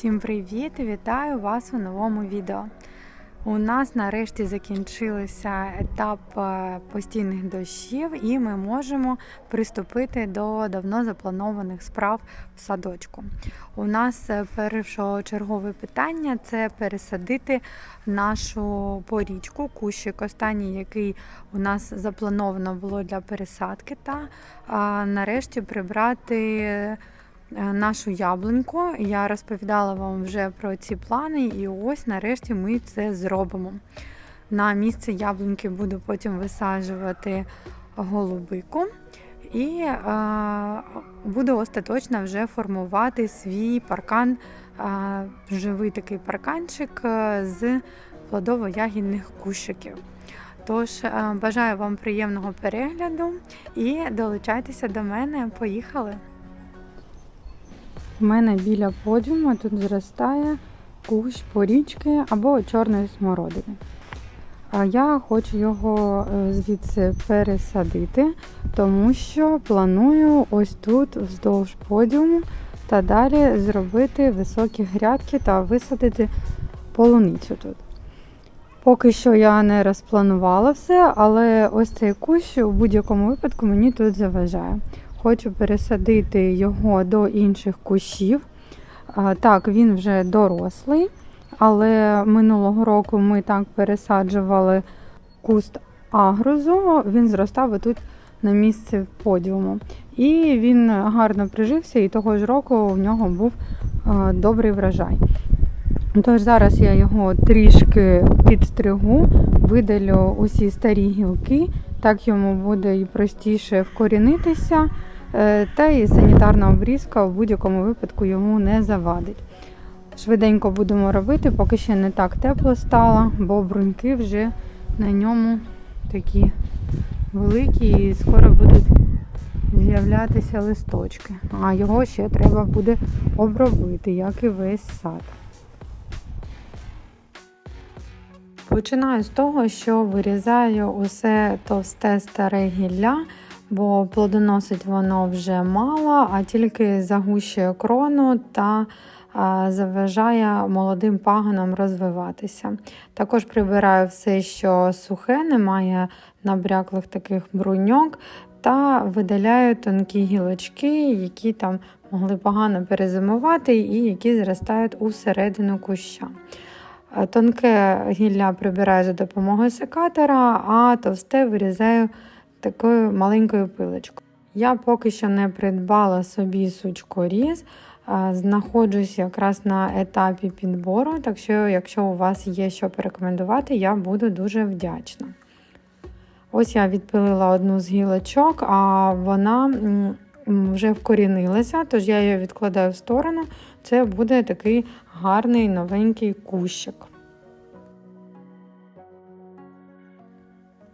Всім привіт! Вітаю вас у новому відео. У нас нарешті закінчився етап е, постійних дощів, і ми можемо приступити до давно запланованих справ в садочку. У нас е, першочергове питання це пересадити нашу порічку, кущик останній, який у нас заплановано було для пересадки, та нарешті прибрати. Е, нашу яблуньку. Я розповідала вам вже про ці плани, і ось нарешті ми це зробимо. На місце яблуньки буду потім висаджувати голубику. І е, буду остаточно вже формувати свій паркан, е, живий такий парканчик з плодово-ягідних кущиків. Тож е, бажаю вам приємного перегляду і долучайтеся до мене. Поїхали! У мене біля подіуму тут зростає кущ порічки або чорної смородини. А я хочу його е, звідси пересадити, тому що планую ось тут вздовж подіуму та далі зробити високі грядки та висадити полуницю тут. Поки що я не розпланувала все, але ось цей кущ у будь-якому випадку мені тут заважає. Хочу пересадити його до інших кущів. Так, він вже дорослий, але минулого року ми так пересаджували куст агрозу, він зростав тут на місці подіуму. І він гарно прижився, і того ж року в нього був добрий врожай. Тож зараз я його трішки підстригу, видалю усі старі гілки, так йому буде і простіше вкорінитися. Е, Та і санітарна обрізка в будь-якому випадку йому не завадить. Швиденько будемо робити, поки ще не так тепло стало, бо бруньки вже на ньому такі великі і скоро будуть з'являтися листочки. А його ще треба буде обробити, як і весь сад. Починаю з того, що вирізаю усе товсте старе гілля бо плодоносить воно вже мало, а тільки загущує крону та заважає молодим пагонам розвиватися. Також прибираю все, що сухе, немає набряклих таких бруньок, та видаляю тонкі гілочки, які там могли погано перезимувати і які зростають у середину куща. Тонке гілля прибираю за допомогою секатора, а товсте вирізаю такою маленькою пилочкою. Я поки що не придбала собі сучкоріз, знаходжусь якраз на етапі підбору, так що, якщо у вас є що порекомендувати, я буду дуже вдячна. Ось я відпилила одну з гілочок, а вона вже вкорінилася, тож я її відкладаю в сторону. Це буде такий гарний новенький кущик.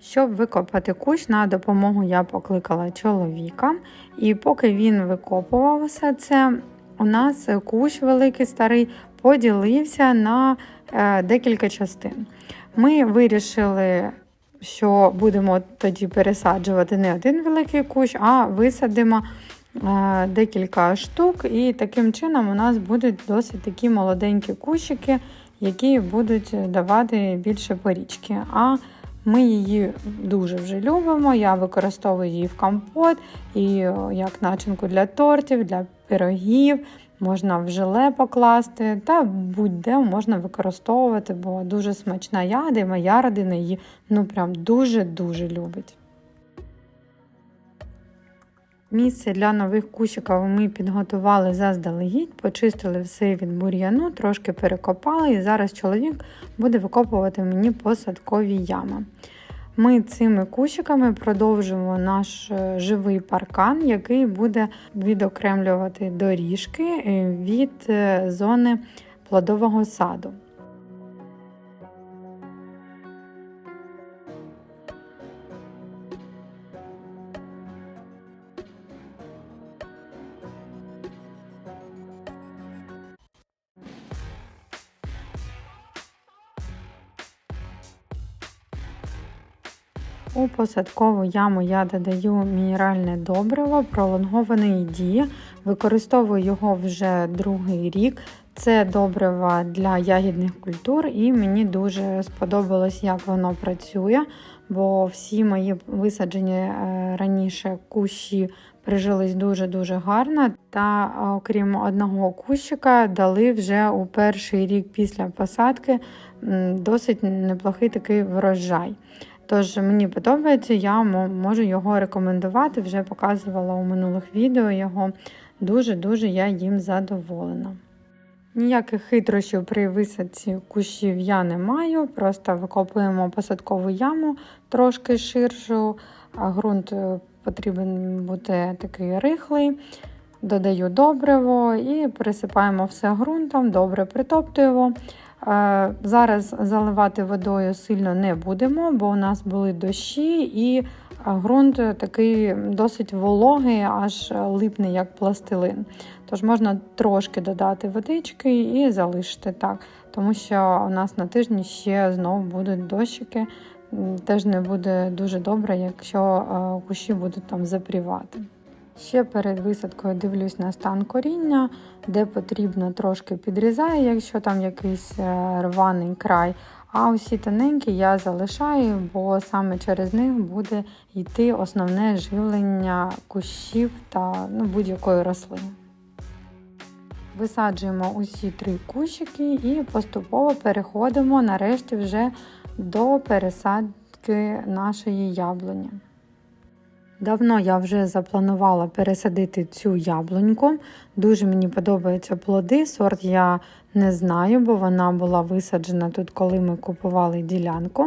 Щоб викопати кущ, на допомогу я покликала чоловіка, і поки він викопував все це, у нас кущ великий старий поділився на е, декілька частин. Ми вирішили, що будемо тоді пересаджувати не один великий кущ, а висадимо е, декілька штук, і таким чином у нас будуть досить такі молоденькі кущики, які будуть давати більше порічки. А ми її дуже вже любимо. Я використовую її в компот і як начинку для тортів, для пирогів. Можна в желе покласти, та будь-де можна використовувати, бо дуже смачна ягода, і моя родина її ну прям дуже-дуже любить. Місце для нових кущиків ми підготували заздалегідь, почистили все від бур'яну, трошки перекопали, і зараз чоловік буде викопувати мені посадкові ями. Ми цими кущиками продовжуємо наш е, живий паркан, який буде відокремлювати доріжки е, від е, зони плодового саду. Посадкову яму я додаю мінеральне добриво пролонгованої дії. Використовую його вже другий рік. Це добрива для ягідних культур, і мені дуже сподобалось, як воно працює, бо всі мої висаджені е, раніше кущі прижились дуже-дуже гарно. Та окрім одного кущика, дали вже у перший рік після посадки досить неплохий такий врожай. Тож мені подобається, я можу його рекомендувати. Вже показувала у минулих відео його. Дуже-дуже я їм задоволена. Ніяких хитрощів при висадці кущів я не маю, просто викопуємо посадкову яму трошки ширшу, а ґрунт е, потрібен бути такий рихлий. Додаю добриво і присипаємо все ґрунтом, добре притоптуємо. Е, Зараз заливати водою сильно не будемо, бо у нас були дощі, і е, ґрунт такий досить вологий, аж липне як пластилин. Тож можна трошки додати водички і залишити так, тому що у нас на тижні ще знову будуть дощики. Теж не буде дуже добре, якщо е, кущі будуть там запрівати. Ще перед висадкою дивлюсь на стан коріння, де потрібно трошки підрізаю, якщо там якийсь е, рваний край. А усі тоненькі я залишаю, бо саме через них буде йти основне живлення кущів та ну, будь-якої рослини. Висаджуємо усі три кущики і поступово переходимо нарешті вже до пересадки нашої яблуні. Давно я вже запланувала пересадити цю яблуньку. Дуже мені подобаються плоди. Сорт я не знаю, бо вона була висаджена тут, коли ми купували ділянку.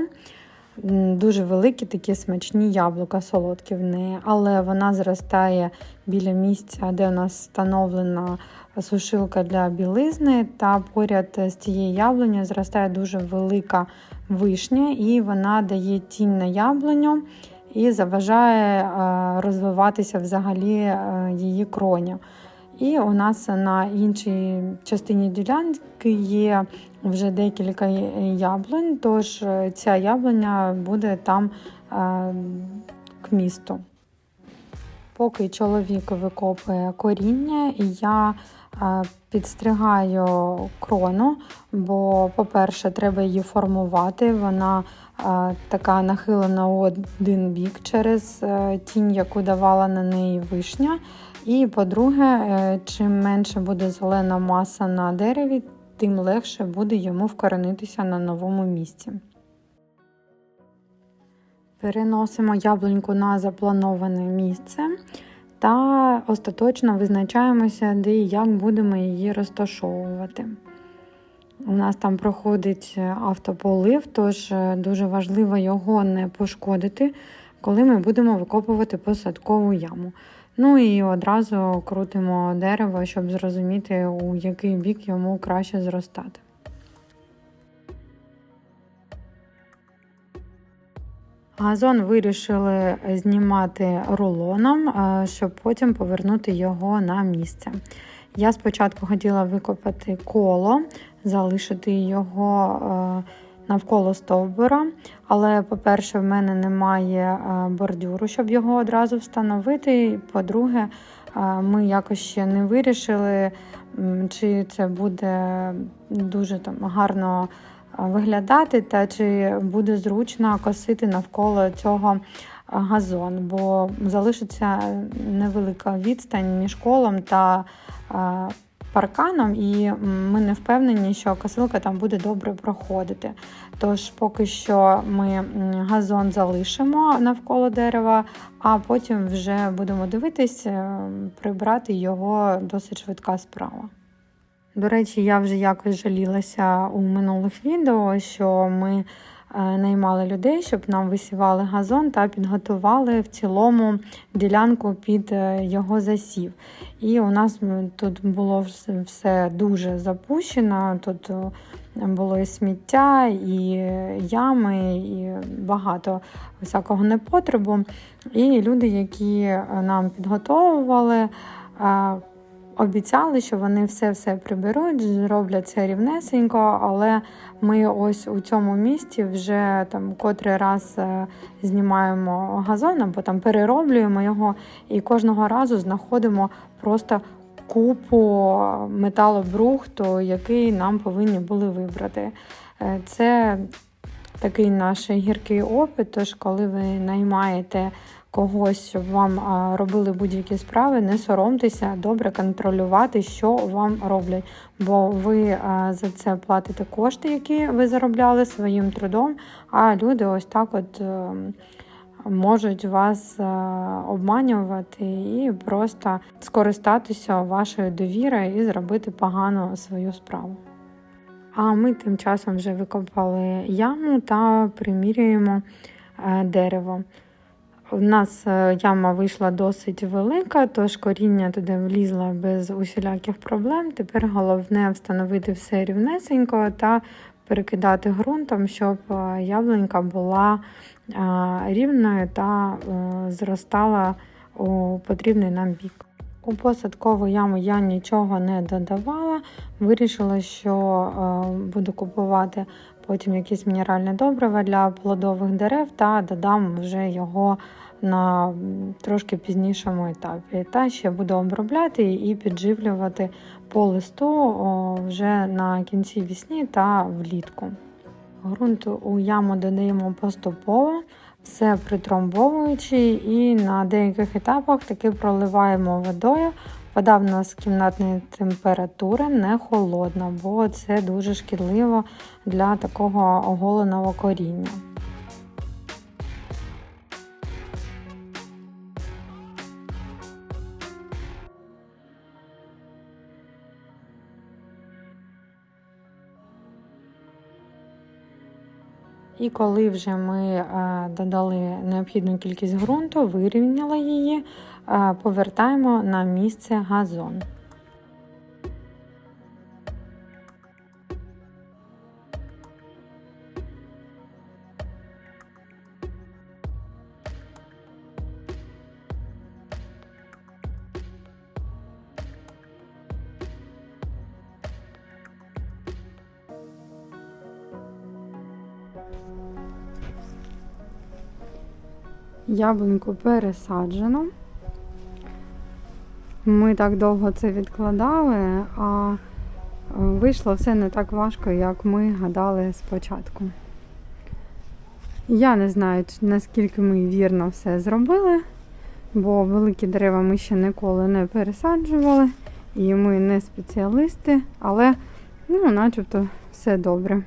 Дуже великі такі смачні яблука, солодкі в неї, але вона зростає біля місця, де у нас встановлена сушилка для білизни. Та поряд з цією яблунею зростає дуже велика вишня, і вона дає тінь на яблуню і заважає е, розвиватися взагалі е, її кроня. І у нас на іншій частині ділянки є вже декілька яблунь, тож е, ця яблуня буде там к місту. Поки чоловік викопує коріння, я підстригаю крону, бо, по-перше, треба її формувати. Вона е, така нахилена у один бік через е, тінь, яку давала на неї вишня. І по-друге, е, чим менше буде зелена маса на дереві, тим легше буде йому вкоренитися на новому місці. Переносимо яблуньку на заплановане місце та остаточно визначаємося, де і як будемо її розташовувати. У нас там проходить автополив, тож е, дуже важливо його не пошкодити, коли ми будемо викопувати посадкову яму. Ну і одразу крутимо дерево, щоб зрозуміти, у який бік йому краще зростати. Газон вирішили знімати рулоном, е, щоб потім повернути його на місце. Я спочатку хотіла викопати коло, залишити його е, навколо стовбура, але, по-перше, в мене немає е, бордюру, щоб його одразу встановити. По-друге, ми якось ще не вирішили, чи це буде дуже там гарно виглядати, та чи буде зручно косити навколо цього е, газон, бо залишиться невелика відстань між колом та е, парканом, і ми не впевнені, що косилка там буде добре проходити. Тож поки що ми газон залишимо навколо дерева, а потім вже будемо дивитись, е, прибрати його досить швидка справа. До речі, я вже якось жалілася у минулих відео, що ми е, наймали людей, щоб нам висівали газон та підготували в цілому ділянку під е, його засів. І у нас тут було все дуже запущено. Тут е, було і сміття, і ями, і багато всякого непотребу. І люди, які нам підготовували, обіцяли, що вони все-все приберуть, зроблять це рівнесенько, але ми ось у цьому місті вже там котрий раз е, знімаємо газон або там перероблюємо його, і кожного разу знаходимо просто купу металобрухту, який нам повинні були вибрати. Е, Це такий наш гіркий опит. Тож, коли ви наймаєте когось, щоб вам робили будь-які справи, не соромтеся добре контролювати, що вам роблять. Бо ви за це платите кошти, які ви заробляли своїм трудом, а люди ось так от. ем, Можуть вас е, обманювати і просто скористатися вашою довірою і зробити погано свою справу. А ми тим часом вже викопали яму та примірюємо е, дерево. У нас е, яма вийшла досить велика, тож коріння туди влізло без усіляких проблем. Тепер головне встановити все рівнесенько та перекидати ґрунтом, щоб е, яблунька була рівною та зростала у потрібний нам бік. У посадкову яму я нічого не додавала. Вирішила, що е, буду купувати потім якісь мінеральне добрива для плодових дерев та додам вже його на трошки пізнішому етапі. Та ще буду обробляти і підживлювати по листу вже на кінці вісні та влітку. Ґрунт у яму додаємо поступово, все притромбовуючи, і на деяких етапах таки проливаємо водою. Вода в нас кімнатної температури не холодна, бо це дуже шкідливо для такого оголеного коріння. І коли вже ми е, додали необхідну кількість ґрунту, вирівняли її, е, повертаємо на місце газон. Яблуньку пересаджено. Ми так довго це відкладали, а е, вийшло все не так важко, як ми гадали спочатку. Я не знаю, наскільки ми вірно все зробили, бо великі дерева ми ще ніколи не пересаджували, і ми не спеціалісти, але ну, начебто все добре.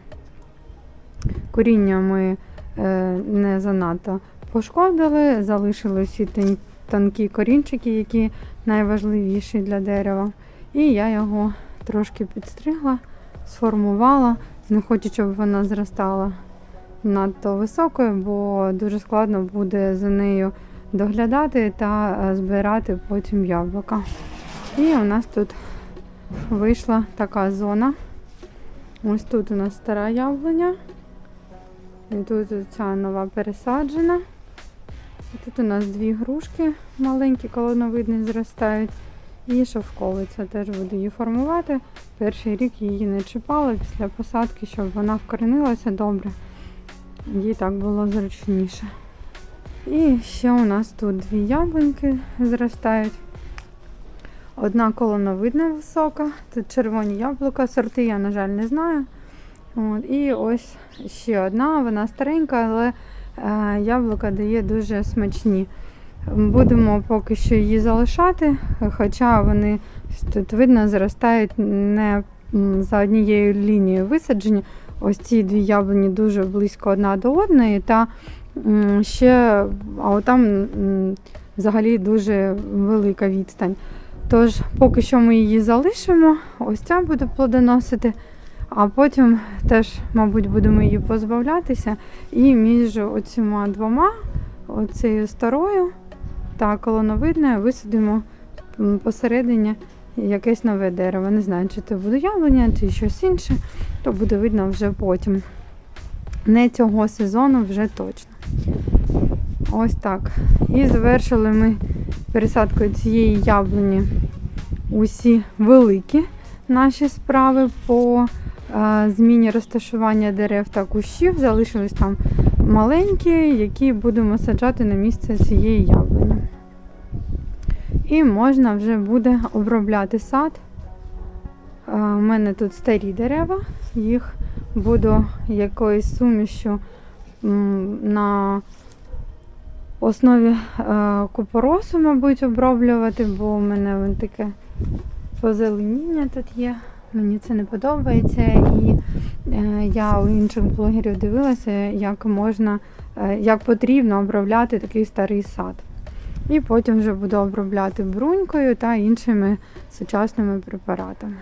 Коріння ми е, не занадто пошкодили, залишили всі тонкі корінчики, які найважливіші для дерева. І я його трошки підстригла, сформувала. Не хочу, щоб вона зростала надто високою, бо дуже складно буде за нею доглядати та е, збирати потім яблука. І у нас тут вийшла така зона. Ось тут у нас стара яблуня. І тут ця нова пересаджена. Тут у нас дві грушки маленькі, колоновидні зростають. І шовковиця теж буду її формувати. Перший рік її не чіпала після посадки, щоб вона вкоренилася добре. Їй так було зручніше. І ще у нас тут дві яблуньки зростають. Одна колоновидна висока, тут червоні яблука, сорти я, на жаль, не знаю. От, і ось ще одна, вона старенька, але яблука дає дуже смачні. Будемо поки що її залишати, хоча вони тут видно зростають не за однією лінією висаджені. Ось ці дві яблуні дуже близько одна до одної, та ще а отам м, взагалі дуже велика відстань. Тож, поки що ми її залишимо, ось ця буде плодоносити, а потім теж, мабуть, будемо її позбавлятися. І між оціма двома, оцією старою та колоновидною, висадимо посередині якесь нове дерево. Не знаю, чи це буде яблуня, чи щось інше, то буде видно вже потім. Не цього сезону вже точно. Ось так. І завершили ми пересадкою цієї яблуні усі великі наші справи по зміні розташування дерев та кущів. Залишились там маленькі, які будемо саджати на місце цієї яблуні. І можна вже буде обробляти сад. У мене тут старі дерева, їх буду якоюсь сумішю на основі купоросу, мабуть, оброблювати, бо у мене вон таке позеленіння тут є. Мені це не подобається. І е, я у інших блогерів дивилася, як можна, е, як потрібно обробляти такий старий сад. І потім вже буду обробляти брунькою та іншими сучасними препаратами.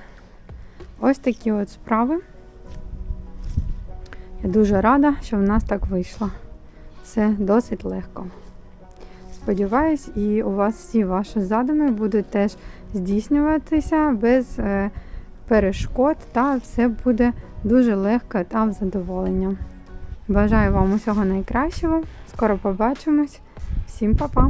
Ось такі от справи. Я дуже рада, що в нас так вийшло. Все досить легко. Сподіваюсь, і у вас всі ваші задуми будуть теж здійснюватися без е, перешкод, та все буде дуже легко та в задоволення. Бажаю вам усього найкращого. Скоро побачимось. Всім па-па!